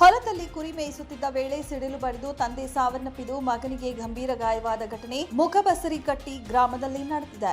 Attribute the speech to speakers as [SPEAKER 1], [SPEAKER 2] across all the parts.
[SPEAKER 1] ಹೊಲದಲ್ಲಿ ಕುರಿ ಮೇಯಿಸುತ್ತಿದ್ದ ವೇಳೆ ಸಿಡಿಲು ಬಡಿದು ತಂದೆ ಸಾವನ್ನಪ್ಪಿದು ಮಗನಿಗೆ ಗಂಭೀರ ಗಾಯವಾದ ಘಟನೆ ಮುಖಬಸರಿಕಟ್ಟಿ ಗ್ರಾಮದಲ್ಲಿ ನಡೆದಿದೆ.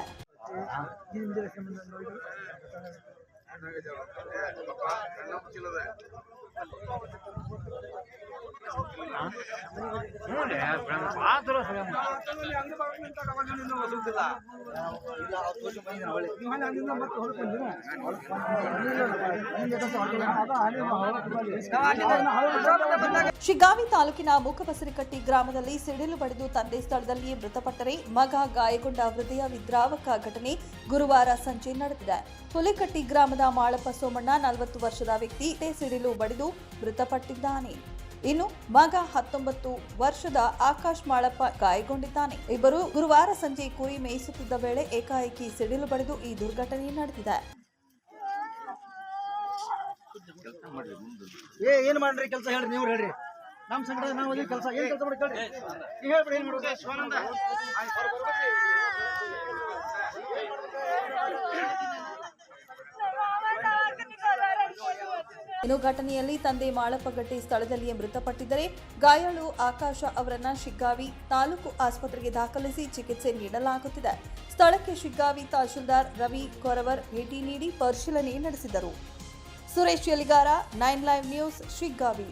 [SPEAKER 1] ಶಿಗ್ಗಾವಿ ತಾಲೂಕಿನ ಮುಖಬಸರಿಕಟ್ಟಿ ಗ್ರಾಮದಲ್ಲಿ ಸಿಡಿಲು ಬಡಿದು ತಂದೆ ಸ್ಥಳದಲ್ಲಿಯೇ ಮೃತಪಟ್ಟರೆ ಮಗ ಗಾಯಗೊಂಡ ಹೃದಯ ವಿದ್ರಾವಕ ಘಟನೆ ಗುರುವಾರ ಸಂಜೆ ನಡೆದಿದೆ. ಹುಲಿಕಟ್ಟಿ ಗ್ರಾಮದ ಮಾಳಪ್ಪ ಸೋಮಣ್ಣ ನಲವತ್ತು ವರ್ಷದ ವ್ಯಕ್ತಿ ಸಿಡಿಲು ಬಡಿದು ಮೃತಪಟ್ಟಿದ್ದಾನೆ. ಇನ್ನು ಮಗ ಹತ್ತೊಂಬತ್ತು ವರ್ಷದ ಆಕಾಶ್ ಮಾಳಪ್ಪ ಗಾಯಗೊಂಡಿದ್ದಾನೆ. ಇಬ್ಬರು ಗುರುವಾರ ಸಂಜೆ ಕುರಿ ಮೇಯಿಸುತ್ತಿದ್ದ ವೇಳೆ ಏಕಾಏಕಿ ಸಿಡಿಲು ಬಡಿದು ಈ ದುರ್ಘಟನೆ ನಡೆದಿದೆ.
[SPEAKER 2] ಏ, ಏನ್ ಮಾಡ್ರಿ ಕೆಲಸ ಹೇಳ್ರಿ, ನೀವು ಹೇಳ್ರಿ. ನಮ್ ಸಂಘಟನೆ ನಾವು ಕೆಲಸ. ಏನ್ ಕೆಲಸ ಮಾಡಿ ನೀವ್ ಹೇಳ್ಬಿಡಿ ಏನ್ ಮಾಡ್ಬೇಕು
[SPEAKER 1] ಇನ್ನು ಘಟನೆಯಲ್ಲಿ ತಂದೆ ಮಾಳಪ್ಪಗಟ್ಟಿ ಸ್ಥಳದಲ್ಲಿಯೇ ಮೃತಪಟ್ಟಿದ್ದರೆ ಗಾಯಾಳು ಆಕಾಶ ಅವರನ್ನ ಶಿಗ್ಗಾವಿ ತಾಲೂಕು ಆಸ್ಪತ್ರೆಗೆ ದಾಖಲಿಸಿ ಚಿಕಿತ್ಸೆ ನೀಡಲಾಗುತ್ತಿದೆ. ಸ್ಥಳಕ್ಕೆ ಶಿಗ್ಗಾವಿ ತಹಶೀಲ್ದಾರ್ ರವಿ ಕೊರವರ್ ಭೇಟಿ ನೀಡಿ ಪರಿಶೀಲನೆ ನಡೆಸಿದರು. Suresh Yaligar, nine live news, Shiggavi.